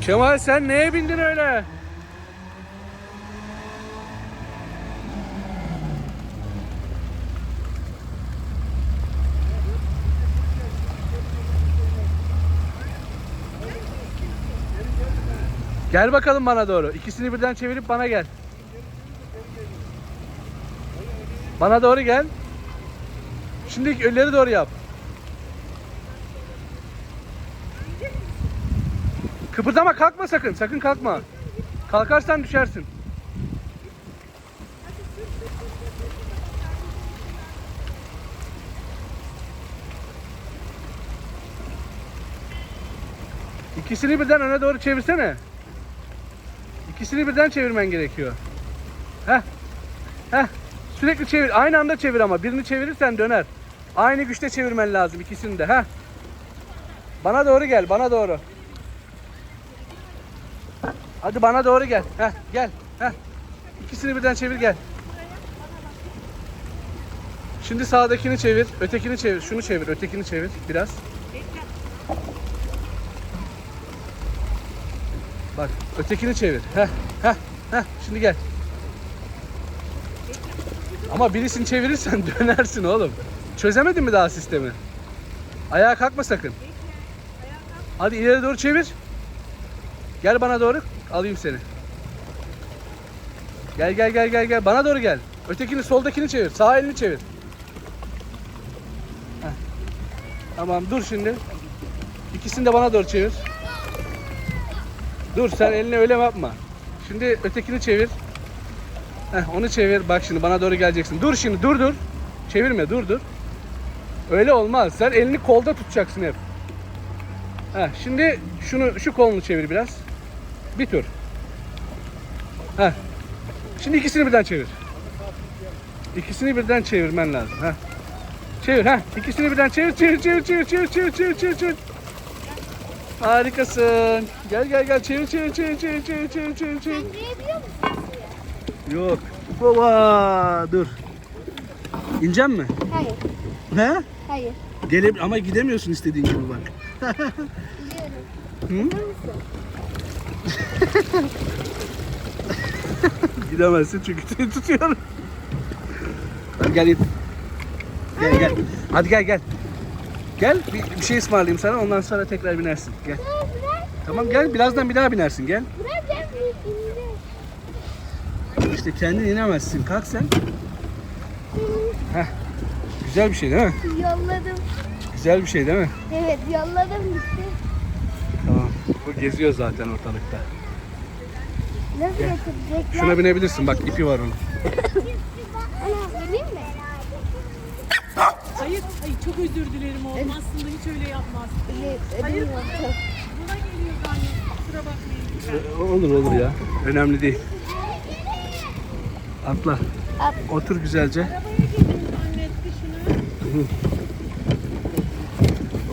Kemal sen neye bindin öyle? Gel bakalım bana doğru. İkisini birden çevirip bana gel. Bana doğru gel. Şimdi elleri doğru yap. Kıpırdama kalkma sakın. Sakın kalkma. Kalkarsan düşersin. İkisini birden öne doğru çevirsene. İkisini birden çevirmen gerekiyor. Heh. Heh. Sürekli çevir. Aynı anda çevir ama. Birini çevirirsen döner. Aynı güçte çevirmen lazım ikisini de. Heh. Bana doğru gel. Bana doğru. Hadi bana doğru gel. Heh, gel. Heh. İkisini birden çevir gel. Şimdi sağdakini çevir, ötekini çevir, şunu çevir, ötekini çevir biraz. Bak, ötekini çevir. Heh, heh, heh. Şimdi gel. Ama birisini çevirirsen dönersin oğlum. Çözemedin mi daha sistemi? Ayağa kalkma sakın. Hadi ileri doğru çevir. Gel bana doğru. Alayım seni. Gel gel gel gel gel. Bana doğru gel. Ötekini soldakini çevir. Sağ elini çevir. Heh. Tamam dur şimdi. İkisini de bana doğru çevir. Dur sen elini öyle yapma. Şimdi ötekini çevir. Heh, onu çevir. Bak şimdi bana doğru geleceksin. Dur şimdi dur dur. Çevirme dur dur. Öyle olmaz. Sen elini kolda tutacaksın hep. Heh, şimdi şunu şu kolunu çevir biraz. Bir tur. Heh. Şimdi ikisini birden çevir. İkisini birden çevirmen lazım. Heh. Çevir ha. İkisini birden çevir, çevir, çevir, çevir, çevir, çevir, çevir, çevir, çevir. Harikasın. Gel gel gel çevir, çevir, çevir, çevir, çevir, çevir, çevir, çevir. Yok. Baba dur. İneceksin mi? Hayır. He? Hayır. Gelip ama gidemiyorsun istediğin gibi bak. Biliyorum. Hı? Mısın? Gidemezsin çünkü seni tutuyorum. Hadi gel in. Gel gel. Hadi gel gel. Gel bir, bir şey ısmarlayayım sana ondan sonra tekrar binersin. Gel. Tamam gel birazdan bir daha binersin gel. İşte kendin inemezsin. Kalk sen. Heh. Güzel bir şey değil mi? Yolladım. Güzel bir şey değil mi? Evet yolladım gitti. Tamam. Bu geziyor zaten ortalıkta. Nasıl getirecekler? Şuna binebilirsin. Bak ipi var onun. Ana bineyim mi? Hayır, hayır çok özür dilerim oğlum. Aslında hiç öyle yapmaz. Hayır. Buna geliyor zannet. Kusura bakmayın lütfen. Olur olur ya. Önemli değil. Atla. At. Otur güzelce.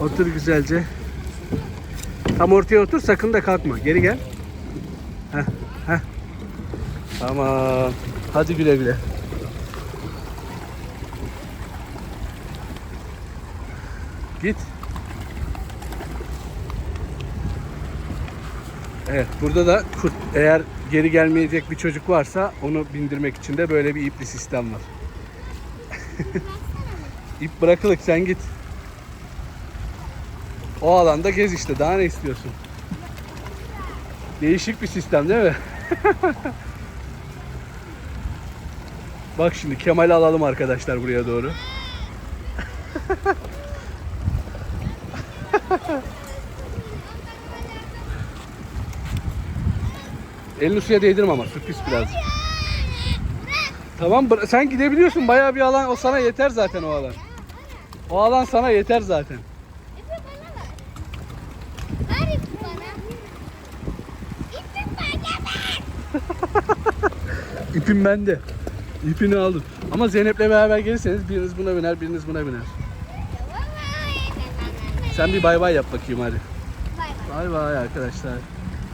Otur güzelce. Tam ortaya otur sakın da kalkma. Geri gel. Heh. Tamam. Hadi güle güle. Git. Evet burada da kurt eğer geri gelmeyecek bir çocuk varsa onu bindirmek için de böyle bir ipli sistem var. İp bırakılık sen git. O alanda gez işte daha ne istiyorsun? Değişik bir sistem değil mi? Bak şimdi Kemal'i alalım arkadaşlar buraya doğru. Elini suya değdirme ama pis biraz. Tamam sen gidebiliyorsun bayağı bir alan o sana yeter zaten o alan. O alan sana yeter zaten. İpim bende. İpini aldım. Ama Zeynep'le beraber gelirseniz biriniz buna biner, biriniz buna biner. Sen bir bay bay yap bakayım hadi. Bay bay. Bay bay arkadaşlar.